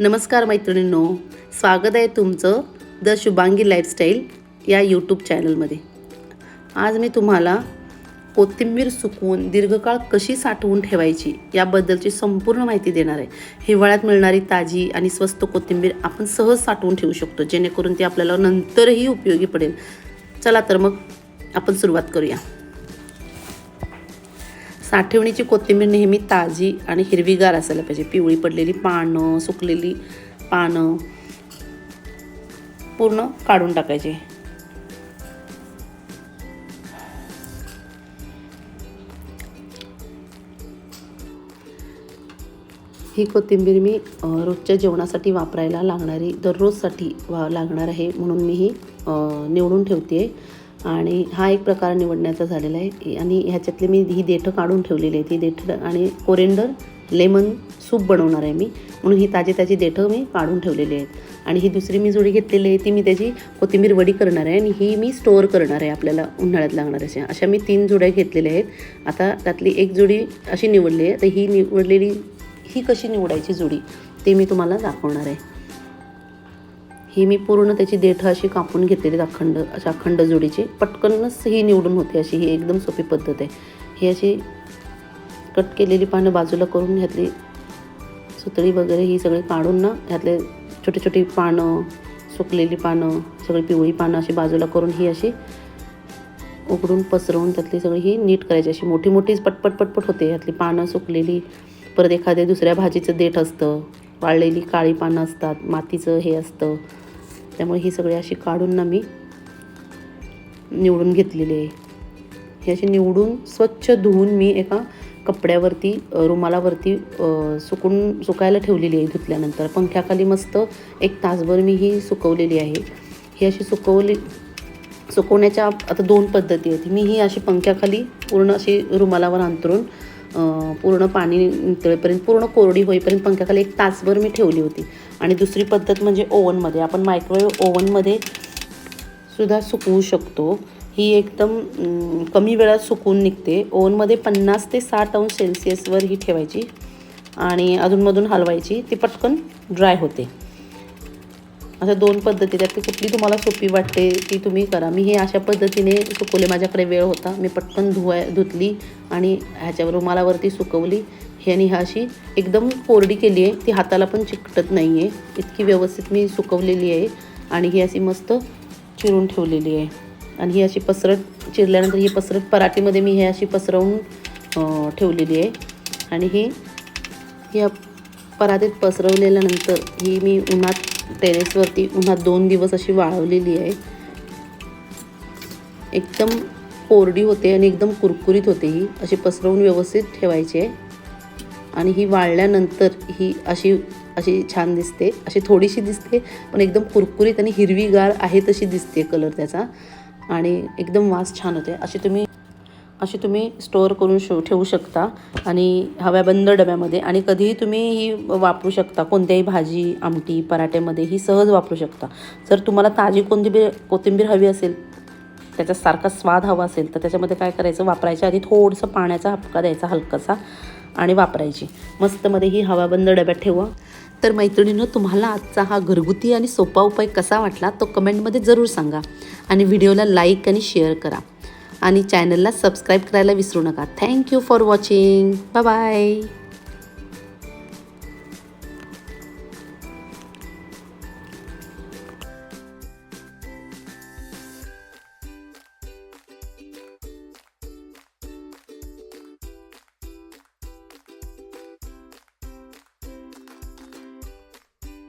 नमस्कार मैत्रिणींनो स्वागत आहे तुमचं द शुभांगी लाईफस्टाईल या यूट्यूब चॅनलमध्ये. आज मी तुम्हाला कोथिंबीर सुकवून दीर्घकाळ कशी साठवून ठेवायची याबद्दलची संपूर्ण माहिती देणार आहे. हिवाळ्यात मिळणारी ताजी आणि स्वस्त कोथिंबीर आपण सहज साठवून ठेवू शकतो जेणेकरून ती आपल्याला नंतरही उपयोगी पडेल. चला तर मग आपण सुरुवात करूया. साठवणीची कोथिंबीर नेहमी ताजी आणि हिरवीगार असायला पाहिजे. पिवळी पडलेली पानं सुकलेली पानं पूर्ण काढून टाकायचे. ही कोथिंबीर मी रोजच्या जेवणासाठी वापरायला लागणारी दररोजसाठी वा लागणार आहे म्हणून मी ही निवडून ठेवते आहे आणि हा एक प्रकार निवडण्याचा झालेला आहे. आणि ह्याच्यातली मी ही देठं काढून ठेवलेली आहे ती देठं आणि कोरेंडर लेमन सूप बनवणार आहे मी. म्हणून ही ताजी ताजी देठं मी काढून ठेवलेली आहेत. आणि ही दुसरी मी जोडी घेतलेली आहे. ती मी त्याची कोथिंबीर वडी करणार आहे आणि ही मी स्टोअर करणार आहे आपल्याला उन्हाळ्यात लागणार अशा. अशा मी तीन जोड्या घेतलेल्या आहेत. आता त्यातली एक जोडी अशी निवडली आहे. तर ही निवडलेली ही कशी निवडायची जोडी ते मी तुम्हाला दाखवणार आहे. ही मी पूर्ण त्याची देठं अशी कापून घेतलेली अखंड अशा अखंड जोडीची. पटकनच ही निवडून होते अशी ही एकदम सोपी पद्धत आहे. ही अशी कट केलेली पानं बाजूला करून ह्यातली सुतळी वगैरे ही सगळी काढून ना ह्यातले छोटी छोटी पानं सुकलेली पानं सगळी पिवळी पानं अशी बाजूला करून ही अशी उघडून पसरवून त्यातली सगळी ही नीट करायची. अशी मोठी मोठीच पटपट पटपट होते. ह्यातली पानं सुकलेली परत एखाद्या दुसऱ्या भाजीचं देठ असतं वाळलेली काळी पानं असतात मातीचं हे असतं त्यामुळे ही सगळी अशी काढून ना मी निवडून घेतलेली आहे. ही अशी निवडून स्वच्छ धुवून मी एका कपड्यावरती रुमालावरती सुकून सुकायला ठेवलेली आहे धुतल्यानंतर. पंख्याखाली मस्त एक तासभर मी ही सुकवलेली आहे. ही अशी सुकवली सुकवण्याच्या आता दोन पद्धती आहेत. मी ही अशी पंख्याखाली पूर्ण अशी रुमालावर अंतरून पूर्ण पाणी नितळेपर्यंत पूर्ण कोरडी होईपर्यंत पंख्याखाली एक तासभर मी ठेवली होती. आणि दुसरी पद्धत म्हणजे ओव्हनमध्ये. आपण मायक्रोवेव्ह ओव्हनमध्ये सुद्धा सुकवू शकतो. ही एकदम कमी वेळात सुकून निघते. ओव्हनमध्ये पन्नास ते साठ अंश सेल्सिअसवर ही ठेवायची आणि अधूनमधून हलवायची. ती पटकन ड्राय होते. अशा दोन पद्धती त्यात कुठली तुम्हाला सोपी वाटते ती तुम्ही करा. मी हे अशा पद्धतीने सुकवले. माझ्याकडे वेळ होता. मी पटकन धुवाय धुतली आणि ह्याच्यावर रुमालावरती सुकवली. हे आणि ह्या अशी एकदम कोरडी केली आहे. ती हाताला पण चिकटत नाही आहे इतकी व्यवस्थित मी सुकवलेली आहे. आणि ही अशी मस्त चिरून ठेवलेली आहे. आणि ही अशी पसरट चिरल्यानंतर ही पसरट पराठीमध्ये मी हे अशी पसरवून ठेवलेली आहे. आणि ही या परातीत पसरवलेल्यानंतर ही मी उन्हात टेरेसवरती उन्हात दोन दिवस अशी वाळवलेली आहे. एकदम कोरडी होते आणि एकदम कुरकुरीत होते ही. अशी पसरवून व्यवस्थित ठेवायची आहे. आणि ही वाळल्यानंतर ही अशी अशी छान दिसते. अशी थोडीशी दिसते पण एकदम कुरकुरीत आणि हिरवीगार आहे तशी दिसते कलर त्याचा. आणि एकदम वास छान होते अशी तुम्ही अशी तुम्ही स्टोअर करून शो ठेवू शकता आणि हव्या बंद डब्यामध्ये. आणि कधीही तुम्ही ही वापरू शकता. कोणत्याही भाजी आमटी पराठ्यामध्ये ही सहज वापरू शकता. जर तुम्हाला ताजी कोथिंबीर कोथिंबीर हवी असेल त्याचा सारखा स्वाद हवा असेल तर त्याच्यामध्ये काय करायचं? वापरायच्या आधी थोडंसं पाण्याचा हपका द्यायचा हलकासा आणि वापरायची. मस्तमध्ये ही हवाबंद डब्यात ठेवा. तर मैत्रिणीनं तुम्हाला आजचा हा घरगुती आणि सोपा उपाय कसा वाटला तो कमेंटमध्ये जरूर सांगा. आणि व्हिडिओला लाईक आणि शेअर करा. आणि चॅनलला सबस्क्राईब करायला विसरू नका. Thank you for watching bye bye